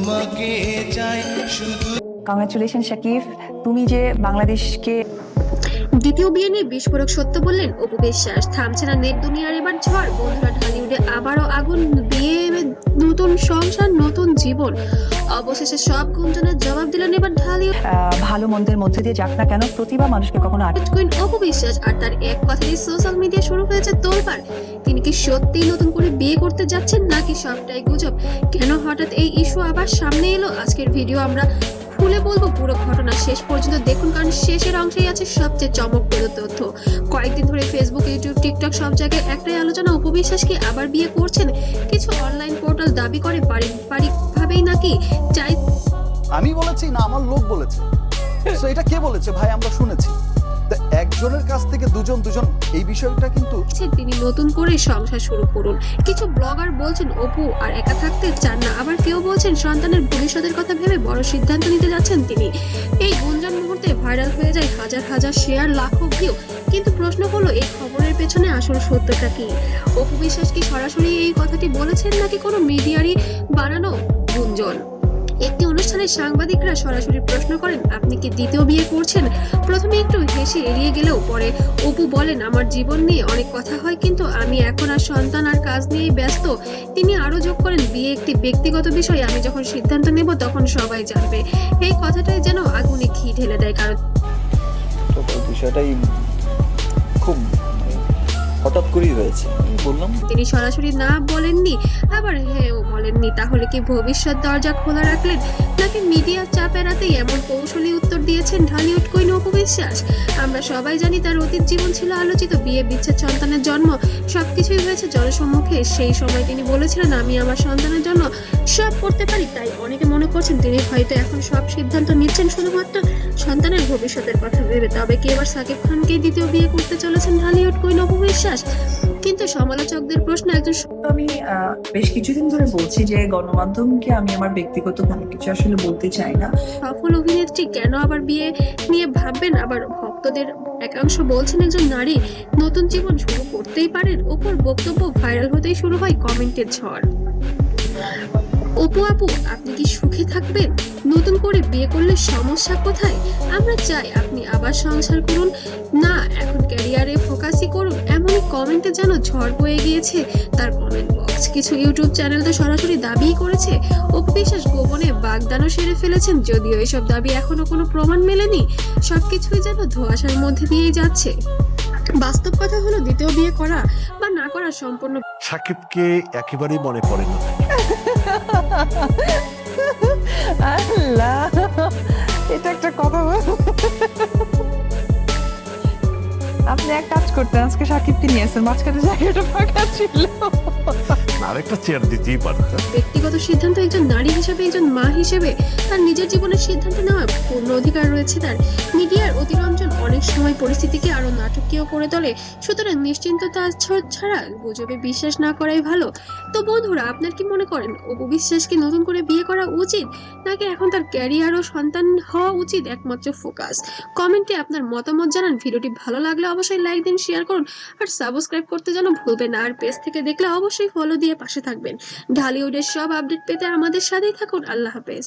তোমাকে চাই শুধু কংগ্রাচুলেশন শাকিব তুমি যে বাংলাদেশকে দ্বিতীয় বিয়ে নিয়ে বিস্ফোরক সত্য বললেন অপু বিশ্বাস। থামছে না নেট দুনিয়ার এবার ঝড়। বন্ধুরা ঢালিউডে আবারও আগুন নতুন সংসার নতুন জীবন। অবশেষে সব গুঞ্জনের জবাব দিলেন এবার ঢালি। ভালো মন্দের মধ্যে দিয়ে যাক না কেন প্রতিভা মানুষকে কখনো আটকুইন অপবিশ্বাস অপু আর তার এক কথাই সোশ্যাল মিডিয়া শুরু হয়েছে তোলপাড়। তিনি কি সত্যিই নতুন করে বিয়ে করতে যাচ্ছেন নাকি সবটাই গুজব? কেন হঠাৎ এই ইস্যু আবার সামনে এলো? আজকের ভিডিও আমরা খুলে বলব, পুরো ঘটনা শেষ পর্যন্ত দেখুন, কারণ শেষের অংশেই আছে সবচেয়ে চমকপ্রদ তথ্য। কয়েকদিন ধরে ফেসবুক ইউটিউব টিকটক সব জায়গায় একটাই আলোচনা উপবিশ্বাস কি আবার বিয়ে করছেন? কিছু অনলাইন পোর্টাল দাবি করে পারিবারিকভাবেই নাকি? চাই আমি বলেছি না, আমার লোক বলেছে। এটা কে বলেছে? ভাই, আমরা শুনেছি। একজনের কাছ থেকে দুজন দুজন, এই বিষয়টা কিন্তু তিনি নতুন করে সংসার শুরু করুন। কিছু ব্লগার বলছেন, অপু আর একা থাকতে চান না। আবার কেউ বলছেন, সন্তানের ভবিষ্যতের কথা ভেবে বড় সিদ্ধান্ত নিতে যাচ্ছেন তিনি। এই গুঞ্জন মুহূর্তে ভাইরাল হয়ে যায় হাজার হাজার শেয়ার, লাখো ভিউ। কিন্তু প্রশ্ন হলো, এই খবরের পেছনে আসল সত্যটা কি? অপু বিশ্বাস কি সরাসরি এই কথাটি বলেছেন নাকি কোনো মিডিয়ারই বানানো গুঞ্জন? একটি অনুষ্ঠানে সাংবাদিকরা সরাসরি প্রশ্ন করেন, আপনি কি দ্বিতীয় বিয়ে করছেন? প্রথমে একটু হেসে এড়িয়ে গেলেও পরে, অপু বলেন, আমার জীবন নিয়ে অনেক কথা হয়, কিন্তু আমি এখন আর সন্তান আর কাজ নিয়েই ব্যস্ত। তিনি আরও যোগ করেন, বিয়ে একটি ব্যক্তিগত বিষয়, আমি যখন সিদ্ধান্ত নেব তখন সবাই জানবে। এই কথাটাই যেন আগুনে ঘি ঢেলে দেয় কারণ বিষয়টাই খুব হঠাৎ করেই হয়েছে। বললাম, তিনি সরাসরি না বলেননি, আবার হ্যাঁ বলেননি, তাহলে কি ভবিষ্যৎ দরজা খোলা রাখলেন? নাকি মিডিয়ার চাপ এড়াতেই এমন কৌশলী উত্তর দিয়েছেন ঢালিউড কুইন অপু বিশ্বাস। আমরা সবাই জানি তার অতীত জীবন ছিল আলোচিত, বিয়ে বিচ্ছেদ, সন্তানের জন্ম, সবকিছুই হয়েছে জনসম্মুখে সেই সময় তিনি বলেছিলেন, আমি আমার সন্তানের জন্য সব করতে পারি। তাই অনেকে মনে করছেন, তিনি হয়তো এখন সব সিদ্ধান্ত নিচ্ছেন শুধুমাত্র সন্তানের ভবিষ্যতের কথা ভেবে। তবে কি এবার সাকিব খানকেই দ্বিতীয় বিয়ে করতে চলেছেন ঢালিউড কুইন অপু বিশ্বাস? কিন্তু সমালোচকদের প্রশ্ন একজন আমি বেশ কিছুদিন ধরে বলছি যে গণমাধ্যমকে আমি আমার ব্যক্তিগত কোনো কিছু আসলে বলতে চাই না। সফল অভিনেত্রী কেন আবার বিয়ে নিয়ে ভাববেন? আবার ভক্তদের একাংশ বলছেন একজন নারী নতুন জীবন শুরু করতেই পারেন। ওপর বক্তব্য ভাইরাল হতেই শুরু হয় কমেন্টের ঝড়। অপু আপু আপনি কি সুখে থাকবেন? নতুন করে বিয়ে করলে সমস্যা কোথায়? আমরা চাই আপনি আবার সংসার করুন। না এখন ক্যারিয়ারে ফোকাসই করুন এমনই কমেন্টে যেন ঝড় বয়ে গিয়েছে তার কমেন্ট বক্স কিছু ইউটিউব চ্যানেল তো সরাসরি দাবিই করেছে অপু বিশ্বাস গোপনে বাগদানও সেরে ফেলেছেন যদিও এসব দাবি এখনও কোনো প্রমাণ মেলেনি সব কিছুই যেন ধোঁয়াশার মধ্যে দিয়েই যাচ্ছে। বাস্তব কথা হলো দ্বিতীয় বিয়ে করা বা না করা সম্পূর্ণ সাকিবকে একেবারেই মনে পড়ে না। আল্লাহ এটা একটা কথা এক কাজ করতেন আজকে সাকিবকে নিয়ে আসেন। মাঝখানে জায়গাটা ফাঁকা ছিল। আরেকটা চেয়ার দিতেই পারত ব্যক্তিগত সিদ্ধান্ত একজন নারী হিসেবে, একজন মা হিসেবে, তার নিজের জীবনের সিদ্ধান্ত নেওয়ার পূর্ণ অধিকার রয়েছে তার। মিডিয়ার অতিরঞ্জন অনেক সময় পরিস্থিতিকে আরও নাটকীয় করে তোলে। সুতরাং নিশ্চিন্ততা ছাড়া গুজবে বিশ্বাস না করাই ভালো। তো বন্ধুরা, আপনার কি মনে করেন, অপু বিশ্বাসকে নতুন করে বিয়ে করা উচিত, নাকি এখন তার ক্যারিয়ার ও সন্তান হওয়া উচিত একমাত্র ফোকাস? কমেন্টে আপনার মতামত জানান। ভিডিওটি ভালো লাগলে অবশ্যই লাইক দিন শেয়ার করুন, আর সাবস্ক্রাইব করতে যেন ভুলবেন আর পেজ থেকে দেখলে অবশ্যই ফলো দিয়ে পাশে থাকবেন। ঢালিউডের সব আপডেট পেতে আমাদের সাথেই থাকুন। আল্লাহ হাফেজ।